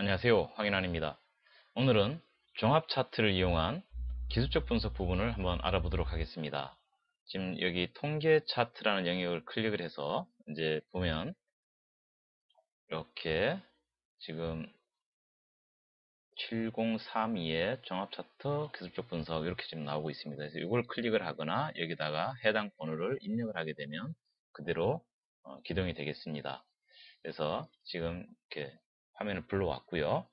안녕하세요. 황인환입니다. 오늘은 종합 차트를 이용한 기술적 분석 부분을 한번 알아보도록 하겠습니다. 지금 여기 통계 차트라는 영역을 클릭을 해서 이제 보면 이렇게 지금 7032의 종합 차트 기술적 분석 이렇게 지금 나오고 있습니다. 그래서 이걸 클릭을 하거나 여기다가 해당 번호를 입력을 하게 되면 그대로 어, 기동이 되겠습니다. 그래서 지금 이렇게 화면을 불러왔고요.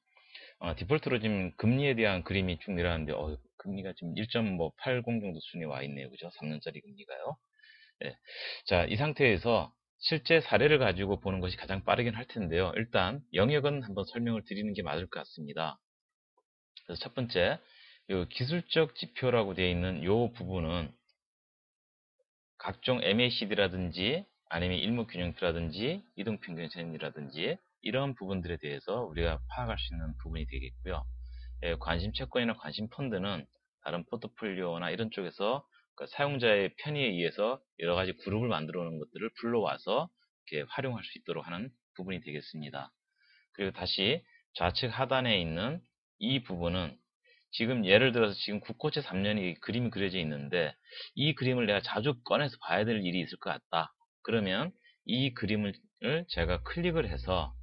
어, 디폴트로 지금 금리에 대한 그림이 쭉 내려왔는데 어, 금리가 지금 1.80 정도 수준에 와 있네요. 그죠? 3년짜리 금리가요. 네. 자, 이 상태에서 실제 사례를 가지고 보는 것이 가장 빠르긴 할 텐데요. 일단 영역은 한번 설명을 드리는 게 맞을 것 같습니다. 그래서 첫 번째, 요 기술적 지표라고 되어 있는 이 부분은 각종 MACD라든지 아니면 일목균형표라든지 이동평균선이라든지 이런 부분들에 대해서 우리가 파악할 수 있는 부분이 되겠고요. 예, 관심 채권이나 관심 펀드는 다른 포트폴리오나 이런 쪽에서 그 사용자의 편의에 의해서 여러 가지 그룹을 만들어 놓은 것들을 불러와서 이렇게 활용할 수 있도록 하는 부분이 되겠습니다. 그리고 다시 좌측 하단에 있는 이 부분은 지금 예를 들어서 지금 국고채 3년이 그림이 그려져 있는데 이 그림을 내가 자주 꺼내서 봐야 될 일이 있을 것 같다. 그러면 이 그림을 제가 클릭을 해서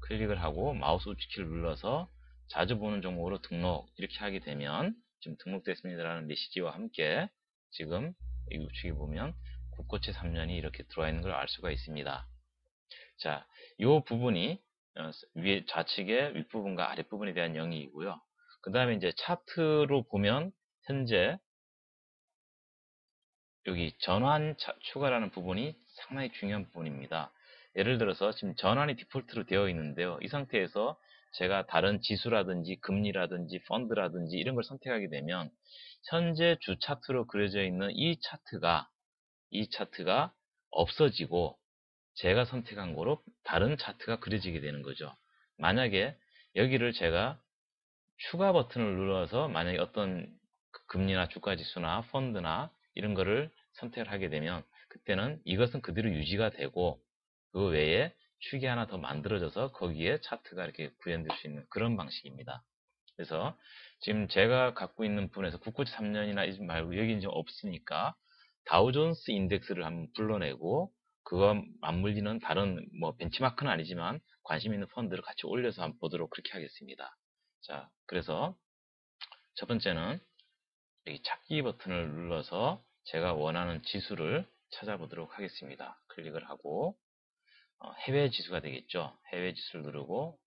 클릭을 하고 마우스 우측키를 눌러서 자주 보는 종목으로 등록 이렇게 하게 되면 지금 등록됐습니다라는 메시지와 함께 지금 이 우측에 보면 국고채 3년이 이렇게 들어와 있는 걸 알 수가 있습니다. 자, 이 부분이 어, 위에 좌측의 윗부분과 아랫부분에 대한 영역이고요. 그 다음에 이제 차트로 보면 현재 여기 전환 추가라는 부분이 상당히 중요한 부분입니다. 예를 들어서 지금 전환이 디폴트로 되어 있는데요. 이 상태에서 제가 다른 지수라든지 금리라든지 펀드라든지 이런 걸 선택하게 되면 현재 주 차트로 그려져 있는 이 차트가 이 차트가 없어지고 제가 선택한 거로 다른 차트가 그려지게 되는 거죠. 만약에 여기를 제가 추가 버튼을 눌러서 만약에 어떤 금리나 주가 지수나 펀드나 이런 거를 선택을 하게 되면 그때는 이것은 그대로 유지가 되고 그 외에 축이 하나 더 만들어져서 거기에 차트가 이렇게 구현될 수 있는 그런 방식입니다. 그래서 지금 제가 갖고 있는 부분에서 993년이나 이 말고 여기는 좀 없으니까 다우존스 인덱스를 한번 불러내고 그거 맞물리는 다른 뭐 벤치마크는 아니지만 관심 있는 펀드를 같이 올려서 한번 보도록 그렇게 하겠습니다. 자, 그래서 첫 번째는 여기 찾기 버튼을 눌러서 제가 원하는 지수를 찾아보도록 하겠습니다. 클릭을 하고 어, 해외 지수가 되겠죠. 해외 지수를 누르고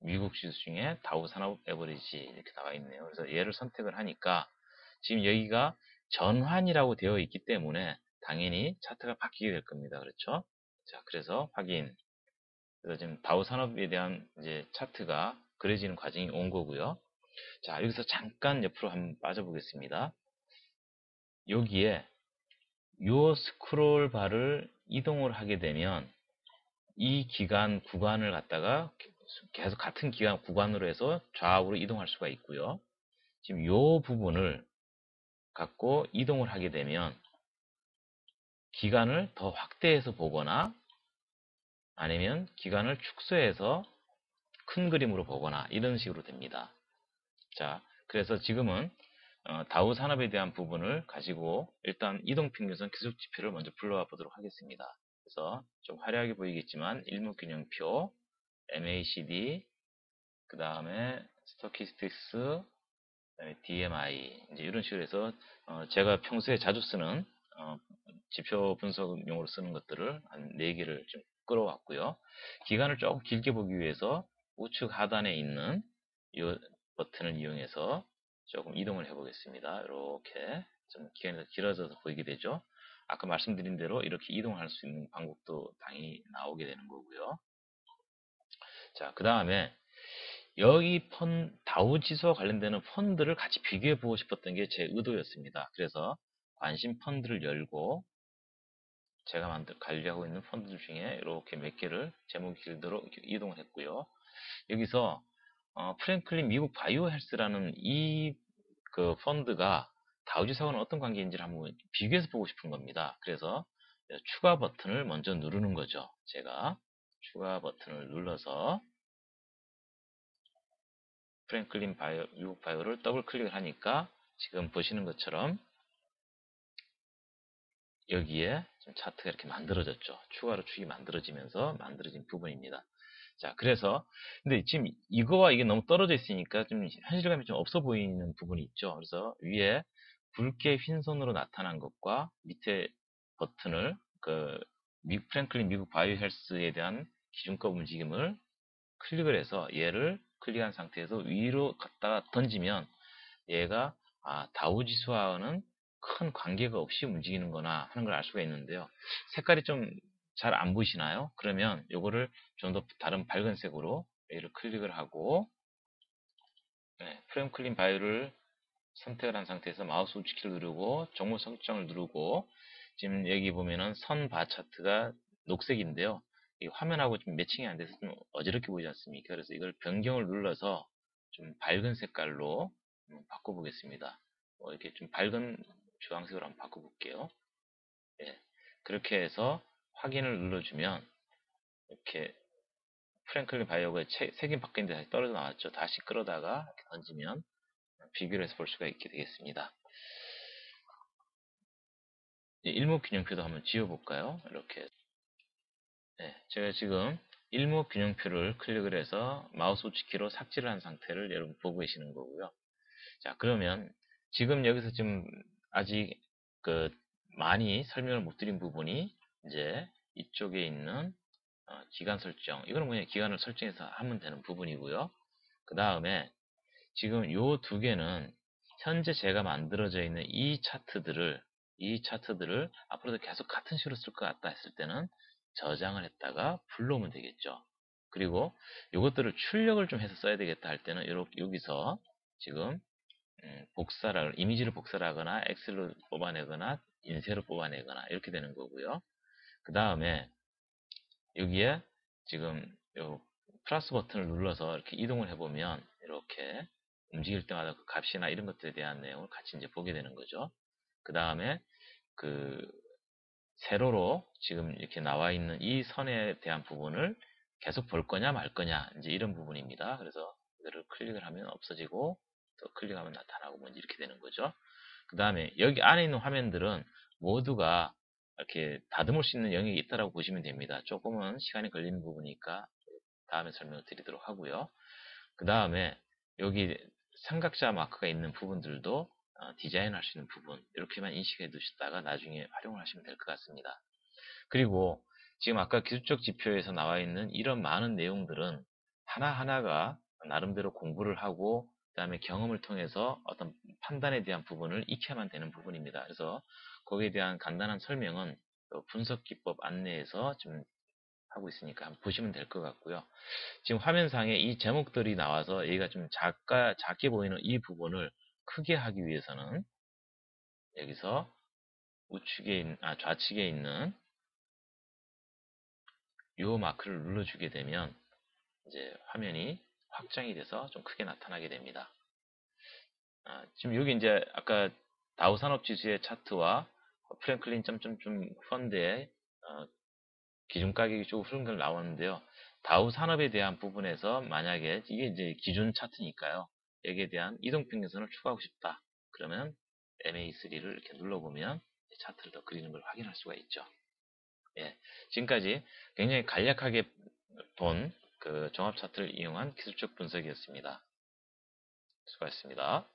미국 지수 중에 다우 산업 에버리지 이렇게 나와 있네요. 그래서 얘를 선택을 하니까 지금 여기가 전환이라고 되어 있기 때문에 당연히 차트가 바뀌게 될 겁니다. 그렇죠? 자, 그래서 확인. 그래서 지금 다우 산업에 대한 이제 차트가 그려지는 과정이 온 거고요. 자, 여기서 잠깐 옆으로 한번 빠져보겠습니다. 여기에 요 스크롤 바를 이동을 하게 되면 이 기간 구간을 갖다가 계속 같은 기간 구간으로 해서 좌우로 이동할 수가 있고요. 지금 이 부분을 갖고 이동을 하게 되면 기간을 더 확대해서 보거나 아니면 기간을 축소해서 큰 그림으로 보거나 이런 식으로 됩니다. 자, 그래서 지금은 어, 다우 산업에 대한 부분을 가지고 일단 이동평균선 기술지표를 먼저 불러와 보도록 하겠습니다. 그래서 좀 화려하게 보이겠지만 일목균형표, MACD, 그 다음에 스토키스틱스, DMI 이제 이런 식으로 해서 어 제가 평소에 자주 쓰는 어 지표 분석용으로 쓰는 것들을 한 4개를 좀 끌어왔고요. 기간을 조금 길게 보기 위해서 우측 하단에 있는 이 버튼을 이용해서 조금 이동을 해 보겠습니다. 이렇게 좀 기간이 더 길어져서 보이게 되죠. 아까 말씀드린 대로 이렇게 이동할 수 있는 방법도 당연히 나오게 되는 거고요. 자, 그 다음에 여기 펀 다우 지수와 관련되는 펀드를 같이 비교해 보고 싶었던 게 제 의도였습니다. 그래서 관심 펀드를 열고 제가 만들 관리하고 있는 펀드들 중에 이렇게 몇 개를 제목 길대로 이동을 했고요. 여기서 어, 프랭클린 미국 바이오 헬스라는 이 그 펀드가 다우지사와는 어떤 관계인지를 한번 비교해서 보고 싶은 겁니다. 그래서 추가 버튼을 먼저 누르는 거죠. 제가 추가 버튼을 눌러서 프랭클린 바이오, 미국 바이오를 더블 클릭을 하니까 지금 보시는 것처럼 여기에 좀 차트가 이렇게 만들어졌죠. 추가로 축이 만들어지면서 만들어진 부분입니다. 자, 그래서 근데 지금 이거와 이게 너무 떨어져 있으니까 좀 현실감이 좀 없어 보이는 부분이 있죠. 그래서 위에 붉게 흰선으로 나타난 것과 밑에 버튼을 그 미국 프랭클린 미국 바이오 헬스에 대한 기준값 움직임을 클릭을 해서 얘를 클릭한 상태에서 위로 갖다가 던지면 얘가 아, 다우 지수와는 큰 관계가 없이 움직이는 거나 하는 걸 알 수가 있는데요. 색깔이 좀 잘 안 보이시나요? 그러면 요거를 좀 더 다른 밝은 색으로 얘를 클릭을 하고 네, 프레임 클린 바이오를 선택을 한 상태에서 마우스 우측키를 누르고 정보 설정을 누르고 지금 여기 보면은 선바 차트가 녹색인데요. 이 화면하고 좀 매칭이 안 돼서 좀 어지럽게 보이지 않습니까? 그래서 이걸 변경을 눌러서 좀 밝은 색깔로 바꿔보겠습니다. 뭐 이렇게 좀 밝은 주황색으로 한번 바꿔볼게요. 예, 그렇게 해서 확인을 눌러주면 이렇게 프랭클린 바이오가 색이 바뀌는데 다시 떨어져 나왔죠. 다시 끌어다가 던지면 비교를 해서 볼 수가 있게 되겠습니다. 일목균형표도 한번 지워볼까요? 이렇게 네, 제가 지금 일목균형표를 클릭을 해서 마우스 우측키로 삭제를 한 상태를 여러분 보고 계시는 거고요. 자 그러면 지금 여기서 지금 아직 그 많이 설명을 못 드린 부분이 이제 이쪽에 있는 어, 기간 설정 이거는 그냥 기간을 설정해서 하면 되는 부분이고요. 그 다음에 지금 요 두 개는 현재 제가 만들어져 있는 이 차트들을 이 차트들을 앞으로도 계속 같은 식으로 쓸 것 같다 했을 때는 저장을 했다가 불러오면 되겠죠. 그리고 이것들을 출력을 좀 해서 써야 되겠다 할 때는 이렇게 여기서 지금 음, 복사를 이미지를 복사를 하거나 엑셀로 뽑아내거나 인쇄로 뽑아내거나 이렇게 되는 거고요. 그 다음에 여기에 지금 요 플러스 버튼을 눌러서 이렇게 이동을 해보면 이렇게 움직일 때마다 그 값이나 이런 것들에 대한 내용을 같이 이제 보게 되는 거죠. 그 다음에 그 세로로 지금 이렇게 나와 있는 이 선에 대한 부분을 계속 볼 거냐 말 거냐 이제 이런 부분입니다. 그래서 이거를 클릭을 하면 없어지고 또 클릭하면 나타나고 뭐 이렇게 되는 거죠. 그 다음에 여기 안에 있는 화면들은 모두가 이렇게 다듬을 수 있는 영역이 있다고 보시면 됩니다. 조금은 시간이 걸리는 부분이니까 다음에 설명을 드리도록 하고요. 그 다음에 여기 삼각자 마크가 있는 부분들도 어, 디자인할 수 있는 부분 이렇게만 인식해 두시다가 나중에 활용을 하시면 될 것 같습니다. 그리고 지금 아까 기술적 지표에서 나와 있는 이런 많은 내용들은 하나하나가 나름대로 공부를 하고 그 다음에 경험을 통해서 어떤 판단에 대한 부분을 익혀야만 되는 부분입니다. 그래서 거기에 대한 간단한 설명은 분석 기법 안내에서 좀 하고 있으니까 한번 보시면 될 것 같고요. 지금 화면상에 이 제목들이 나와서 얘가 좀 작가, 작게 보이는 이 부분을 크게 하기 위해서는 여기서 우측에 있는, 아, 좌측에 있는 이 마크를 눌러주게 되면 이제 화면이 확장이 돼서 좀 크게 나타나게 됩니다. 아, 지금 여기 이제 아까 다우 산업 지수의 차트와 프랭클린 점점점 펀드의 어, 기준 가격이 쭉 흐름들 나오는데요. 다우 산업에 대한 부분에서 만약에 이게 이제 기준 차트니까요. 여기에 대한 이동평균선을 추가하고 싶다. 그러면 MA3를 이렇게 눌러보면 차트를 더 그리는 걸 확인할 수가 있죠. 예, 지금까지 굉장히 간략하게 본 그 종합 차트를 이용한 기술적 분석이었습니다. 수고하셨습니다.